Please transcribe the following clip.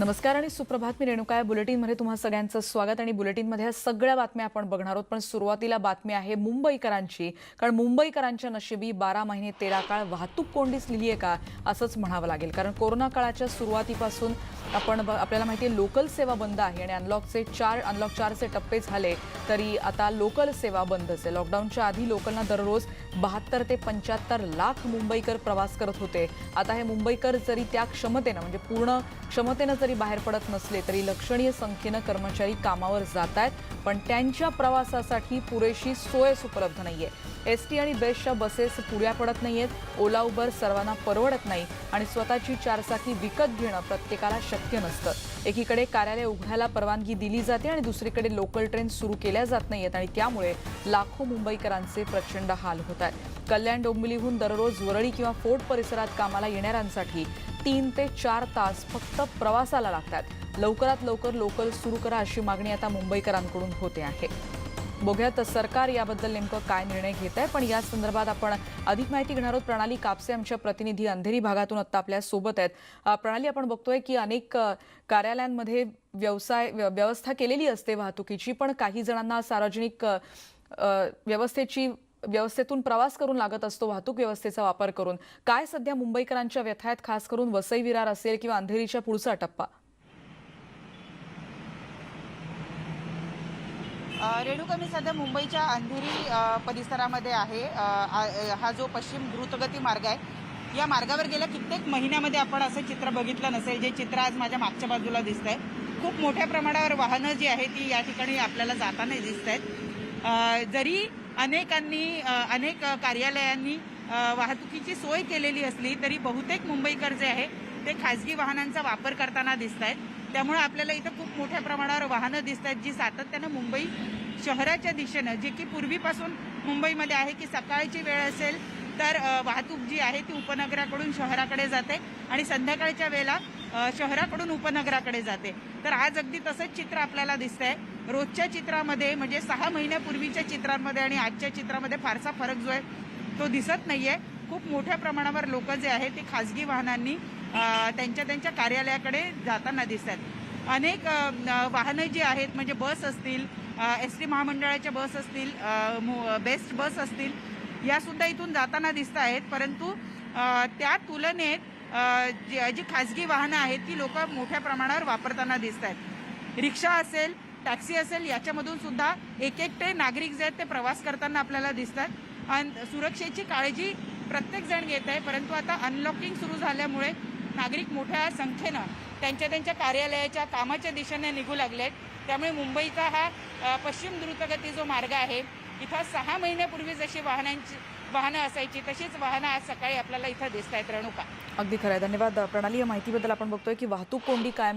नमस्कार आणि सुप्रभात. मी रेणुका या बुलेटिनमध्ये तुम्हा सगळ्यांचं स्वागत आणि बुलेटिनमध्ये ह्या सगळ्या बातम्या आपण बघणार आहोत. पण सुरुवातीला बातमी आहे मुंबईकरांची. कारण मुंबईकरांच्या नशिबी बारा महिने तेरा काळ वाहतूक कोंडीच लिहिली आहे का असंच म्हणावं लागेल. कारण कोरोना काळाच्या सुरुवातीपासून आपण ब- आपल्याला माहिती आहे लोकल सेवा बंद आहे आणि अनलॉकचे चार अनलॉक चारचे टप्पे झाले तरी आता लोकल सेवा बंदच आहे लॉकडाऊनच्या आधी लोकलना दररोज बहात्तर ते पंच्याहत्तर लाख मुंबईकर प्रवास करत होते. आता हे मुंबईकर जरी त्या क्षमतेनं म्हणजे पूर्ण क्षमतेनं जरी बाहेर पडत नसले तरी लक्षणीय संख्येनं कर्मचारी कामावर जात आहेत पण त्यांच्या प्रवासासाठी पुरेशी सोय उपलब्ध नाहीये. एस टी आणि बेस्टच्या बसेस पुऱ्या पडत नाहीयेत ओला उबर सर्वांना परवडत नाही आणि स्वतःची चारचाकी विकत घेणं प्रत्येकाला शक्य नसतं. एकीकडे कार्यालय उघडायला परवानगी दिली जाते आणि दुसरीकडे लोकल ट्रेन सुरू केल्या जात नाहीयेत आणि त्यामुळे लाखो मुंबईकरांचे प्रचंड हाल होत आहेत. कल्याण डोंबिवलीहून दररोज वरळी किंवा फोर्ट परिसरात कामाला येणाऱ्यांसाठी तीन ते चार तास फक्त प्रवासाला लागतात. लवकरात लवकर लोकल सुरू करा अशी मागणी आता मुंबईकरांकडून होते आहे. बघूयात सरकार याबद्दल नेमकं काय निर्णय घेत आहे पण या संदर्भात आपण अधिक माहिती घेणार आहोत. प्रणाली कापसे आमच्या प्रतिनिधी अंधेरी भागातून आत्ता आपल्यासोबत आहेत. प्रणाली आपण बघतोय की अनेक कार्यालयांमध्ये व्यवसाय व्य- व्यवस्था केलेली असते वाहतुकीची पण काही जणांना सार्वजनिक व्यवस्थेची व्यवस्थेतून प्रवास करून लागत असतो वाहतूक व्यवस्थेचा वापर करून. काय सध्या मुंबईकरांच्या व्यथा आहेत खास करून वसई विरार असेल किंवा अंधेरीच्या पुढचा टप्पा? रेणुका मी सध्या मुंबईच्या अंधेरी परिसरामध्ये आहे. हा जो पश्चिम द्रुतगती मार्ग आहे या मार्गावर गेल्या कित्येक महिन्यामध्ये आपण असं चित्र बघितलं नसेल जे चित्र आज माझ्या मागच्या बाजूला दिसत आहे खूप मोठ्या प्रमाणावर वाहनं जी आहे ती या ठिकाणी आपल्याला जाताना दिसत आहेत. जरी अनेकांनी अनेक कार्यालयांनी वाहतुकीची सोय केलेली असली तरी बहुतेक मुंबईकर जे आहे ते खाजगी वाहनांचा वापर करताना दिसत आहेत त्यामुळे आपल्याला इथं खूप मोठ्या प्रमाणावर वाहनं दिसत आहेत जी सातत्यानं मुंबई शहराच्या दिशेनं जे की पूर्वीपासून मुंबईमध्ये आहे की सकाळची वेळ असेल तर वाहतूक जी आहे ती उपनगराकडून शहराकडे जाते आणि संध्याकाळच्या वेळेला शहराकडून उपनगराकडे जाते. तर आज अगदी तसंच चित्र आपल्याला दिसतंय. रोजच्या चित्रामध्ये म्हणजे सहा महिन्यापूर्वीच्या चित्रांमध्ये आणि आजच्या चित्रामध्ये फारसा फरक जो आहे तो दिसत नाहीये. खूप मोठ्या प्रमाणावर लोक जे आहेत ते खाजगी वाहनांनी त्यांच्या त्यांच्या कार्यालयाकडे जाताना दिसतात अनेक वाहनं जी आहेत म्हणजे बस असतील एस टी महामंडळाच्या बस असतील मो- बेस्ट बस असतील यासुद्धा इथून जाताना दिसत आहेत परंतु त्या तुलनेत जी जी खाजगी वाहनं आहेत ती लोक मोठ्या प्रमाणावर वापरताना दिसत आहेत. रिक्षा असेल टॅक्सी असेल याच्यामधून सुद्धा एक एकटे नागरिक जे आहेत ते प्रवास करताना आपल्याला दिसतात. आणि सुरक्षेची काळजी प्रत्येक जण घेत आहे परंतु आता अनलॉकिंग सुरू झाल्यामुळे नागरिक मोठ्या संख्येनं त्यांच्या त्यांच्या कार्यालयाच्या कामाच्या दिशेने निघू लागले आहेत त्यामुळे मुंबईचा हा पश्चिम द्रुतगती जो मार्ग आहे. इथं सहा महिन्यापूर्वी जशी वाहनांची वाहनं असायची तशीच वाहनं आज सकाळी आपल्याला इथं दिसत आहेत रेणुका. अगदी खरं आहे. धन्यवाद प्रणाली. या माहितीबद्दल आपण बघतोय की वाहतूक कोंडी कायम